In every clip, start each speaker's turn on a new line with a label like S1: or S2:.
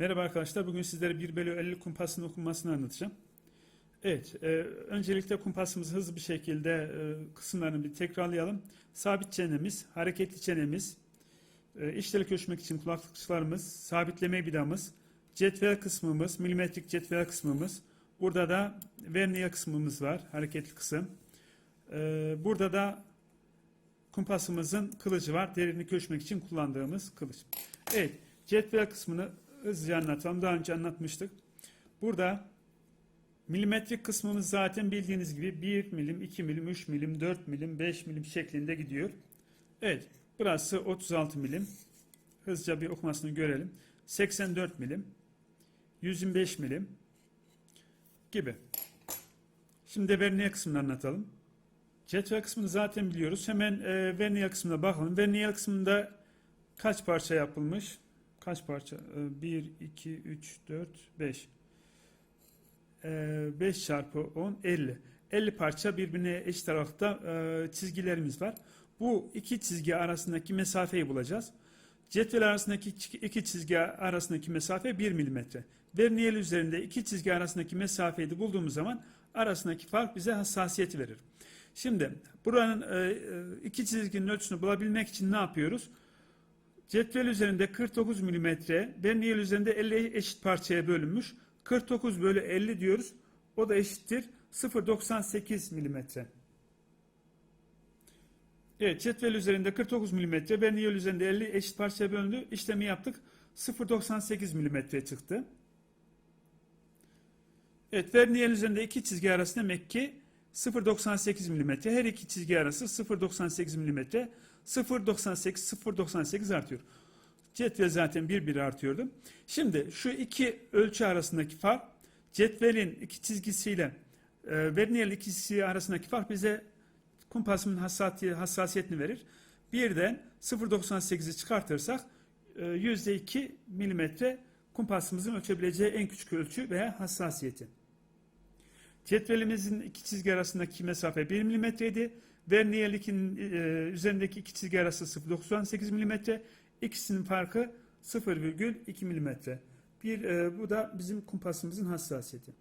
S1: Merhaba arkadaşlar. Bugün sizlere 1 bölü 50 kumpasının okunmasını anlatacağım. Evet, e, öncelikle kumpasımızı hızlı bir şekilde e, kısımlarını bir tekrarlayalım. Sabit çenemiz, hareketli çenemiz, e, işleri ölçmek için kulaklıklarımız, sabitleme vidamız, cetvel kısmımız, milimetrik cetvel kısmımız. Burada da verniye kısmımız var, hareketli kısım. E, burada da kumpasımızın kılıcı var, derinlik ölçmek için kullandığımız kılıç. Evet, cetvel kısmını hızlıca anlatalım. Daha önce anlatmıştık. Burada milimetrik kısmımız zaten bildiğiniz gibi 1 milim, 2 milim, 3 milim, 4 milim, 5 milim şeklinde gidiyor. Evet, burası 36 milim. Hızlıca bir okumasını görelim. 84 milim, 125 milim gibi. Şimdi de verniye kısmını anlatalım. Cetvel kısmını zaten biliyoruz. Hemen e, verniye kısmına bakalım. Verniye kısmında kaç parça yapılmış? Kaç parça? 1, 2, 3, 4, 5. 5 çarpı 10, 50. 50 parça birbirine eşit aralıkta e, çizgilerimiz var. Bu iki çizgi arasındaki mesafeyi bulacağız. Cetvel arasındaki iki çizgi arasındaki mesafe 1 milimetre. Verniyel üzerinde iki çizgi arasındaki mesafeyi de bulduğumuz zaman arasındaki fark bize hassasiyeti verir. Şimdi buranın e, iki çizginin ölçüsünü bulabilmek için ne yapıyoruz? Cetvel üzerinde 49 mm, verniyel üzerinde 50 eşit parçaya bölünmüş. 49 bölü 50 diyoruz. O da eşittir 0.98 mm. Evet, cetvel üzerinde 49 mm, verniyel üzerinde 50 eşit parçaya bölündü. İşlemi yaptık. 0.98 mm çıktı. Evet, verniyel üzerinde iki çizgi arası demek ki 0.98 mm. Her iki çizgi arası 0.98 mm. 0.98 0.98 artıyor. Cetvel zaten bir bir artıyordu. Şimdi şu iki ölçü arasındaki fark cetvelin iki çizgisiyle e, verniyel ikisi arasındaki fark bize kumpasımın hassasiyeti, hassasiyetini verir. Birden 0.98'i çıkartırsak e, %2 milimetre kumpasımızın ölçebileceği en küçük ölçü veya hassasiyeti. Cetvelimizin iki çizgi arasındaki mesafe 1 milimetreydi. Verniyel 2'nin e, üzerindeki iki çizgi arası 0.98 milimetre. İkisinin farkı 0,2 milimetre. Bir, e, bu da bizim kumpasımızın hassasiyeti.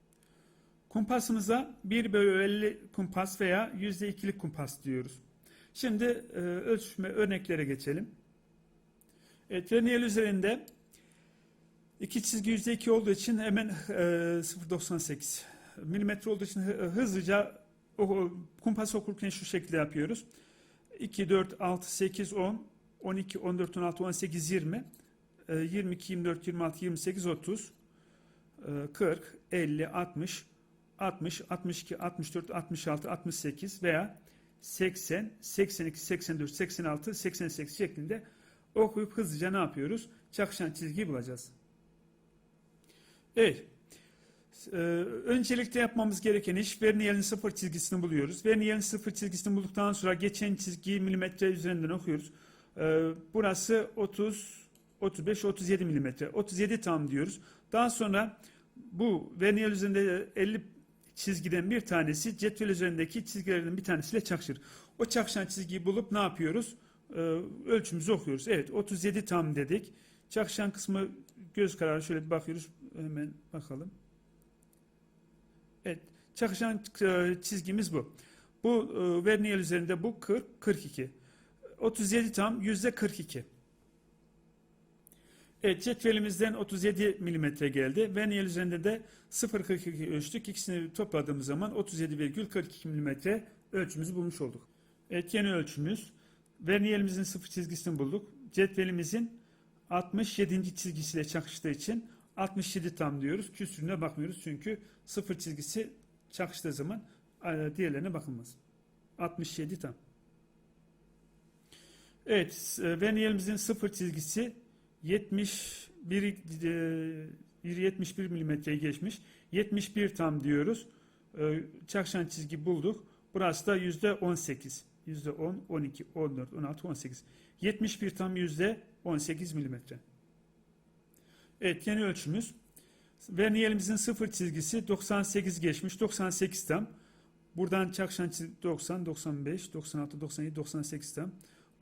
S1: Kumpasımıza 1 bölü 50 kumpas veya %2'lik kumpas diyoruz. Şimdi e, ölçme örneklere geçelim. Evet, verniyel üzerinde iki çizgi %2 olduğu için hemen e, 0.98 milimetre olduğu için hızlıca kumpas okurken şu şekilde yapıyoruz. 2, 4, 6, 8, 10, 12, 14, 16, 18, 20, 22, 24, 26, 28, 30, 40, 50, 60, 60, 62, 64, 66, 68 veya 80, 82, 84, 86, 88 şeklinde okuyup hızlıca ne yapıyoruz? Çakışan çizgiyi bulacağız. Evet. Ee, öncelikle yapmamız gereken iş verniyelin sıfır çizgisini buluyoruz. Verniyelin sıfır çizgisini bulduktan sonra geçen çizgiyi milimetre üzerinden okuyoruz. Ee, burası 30, 35, 37 milimetre. 37 tam diyoruz. Daha sonra bu verniyel üzerinde 50 çizgiden bir tanesi cetvel üzerindeki çizgilerden bir tanesiyle çakışır. O çakışan çizgiyi bulup ne yapıyoruz? Ee, ölçümüzü okuyoruz. Evet 37 tam dedik. Çakışan kısmı göz kararı şöyle bir bakıyoruz. Hemen bakalım. Evet, çakışan e, çizgimiz bu. Bu e, verniyel üzerinde bu 40, 42. 37 tam yüzde 42. Evet, cetvelimizden 37 milimetre geldi. Verniyel üzerinde de 0.42 ölçtük. İkisini topladığımız zaman 37,42 milimetre ölçümüzü bulmuş olduk. Evet, yeni ölçümüz. Verniyelimizin sıfır çizgisini bulduk. Cetvelimizin 67. çizgisiyle çakıştığı için 67 tam diyoruz. Küsürüne bakmıyoruz çünkü sıfır çizgisi çakıştığı zaman e, diğerlerine bakılmaz. 67 tam. Evet, e, verniyelimizin sıfır çizgisi 71 71 milimetreyi geçmiş. 71 tam diyoruz. E, çakışan çizgi bulduk. Burası da yüzde 18. Yüzde 10, 12, 14, 16, 18. 71 tam yüzde 18 milimetre. Evet yeni ölçümüz. Verniyelimizin sıfır çizgisi 98 geçmiş. 98 tam. Buradan çakışan çizgi 90, 95, 96, 97, 98 tam.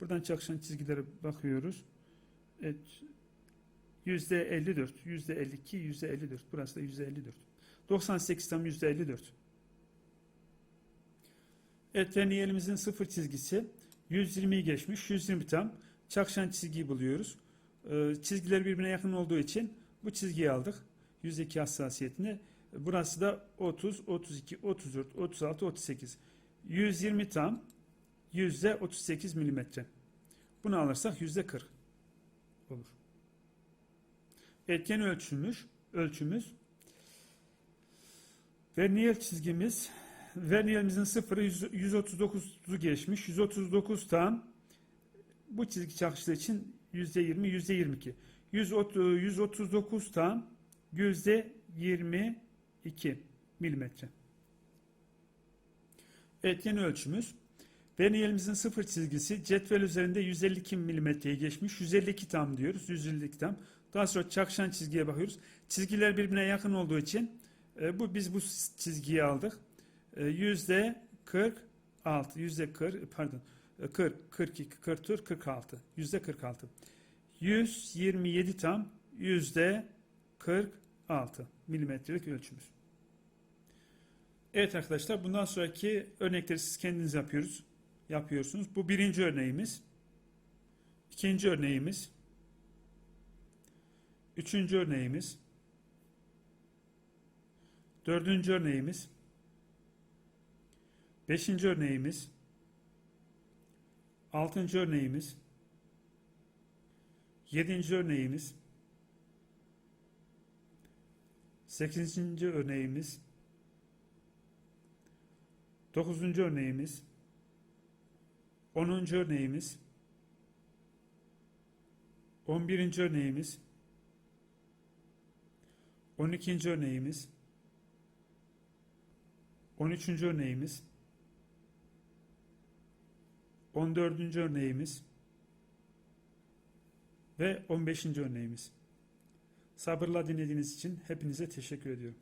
S1: Buradan çakışan çizgilere bakıyoruz. Evet. yüzde 54, yüzde 52, yüzde 54. Burası da yüzde 54. 98 tam yüzde 54. Evet verniyerimizin sıfır çizgisi 120'yi geçmiş. 120 tam. Çakşan çizgiyi buluyoruz. Ee, çizgiler birbirine yakın olduğu için bu çizgiyi aldık. Yüzdeki hassasiyetini. Burası da 30, 32, 34, 36, 38. 120 tam. Yüzde 38 milimetre. Bunu alırsak yüzde 40 olur. Etken ölçümüz, ölçümüz verniyer çizgimiz verniyerimizin sıfırı 100 139'u geçmiş. 139 tam bu çizgi çakıştığı için 20, yüzde 22. 130 139 tam yüzde 22 milimetre. Etken ölçümüz Verniyerimizin sıfır çizgisi cetvel üzerinde 152 milimetreyi geçmiş. 152 tam diyoruz. 152 tam. Daha sonra çakışan çizgiye bakıyoruz. Çizgiler birbirine yakın olduğu için e, bu biz bu çizgiyi aldık. E, Yüzde 46, yüzde 40 pardon 40, 42, 44, 46. Yüzde 46. 127 tam yüzde 46 milimetrelik ölçümüz. Evet arkadaşlar bundan sonraki örnekleri siz kendiniz yapıyoruz. Yapıyorsunuz. Bu birinci örneğimiz. İkinci örneğimiz. Üçüncü örneğimiz. Dördüncü örneğimiz. Beşinci örneğimiz. Altıncı örneğimiz. Yedinci örneğimiz. Sekizinci örneğimiz. Dokuzuncu örneğimiz. Onuncu örneğimiz. On birinci örneğimiz. On ikinci örneğimiz. On üçüncü örneğimiz. On dördüncü örneğimiz. Ve on beşinci örneğimiz. Sabırla dinlediğiniz için hepinize teşekkür ediyorum.